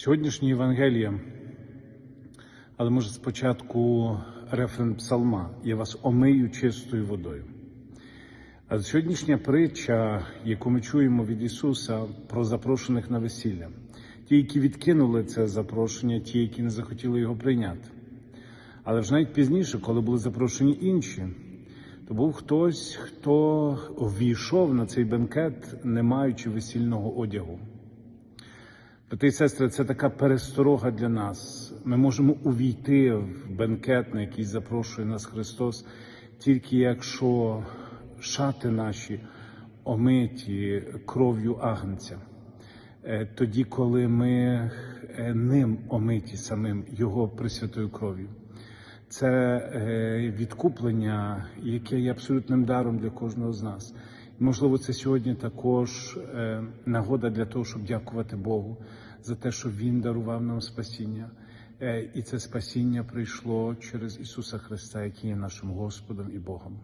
Сьогоднішня Євангелія, але може спочатку рефрен псалма Я вас омию чистою водою. А сьогоднішня притча, яку ми чуємо від Ісуса про запрошених на весілля, ті, які відкинули це запрошення, ті, які не захотіли його прийняти. Але вже навіть пізніше, коли були запрошені інші, то був хтось, хто ввійшов на цей бенкет, не маючи весільного одягу. Брати і сестри, це така пересторога для нас. Ми можемо увійти в бенкет, на який запрошує нас Христос, тільки якщо шати наші омиті кров'ю агнця. Е, Тоді, коли ми е, ним омиті самим Його присвятою кров'ю. Це е, відкуплення, яке є абсолютним даром для кожного з нас. Можливо, це сьогодні також е, нагода для того, щоб дякувати Богу за те, що Він дарував нам спасіння. Е, І це спасіння прийшло через Ісуса Христа, який є нашим Господом і Богом.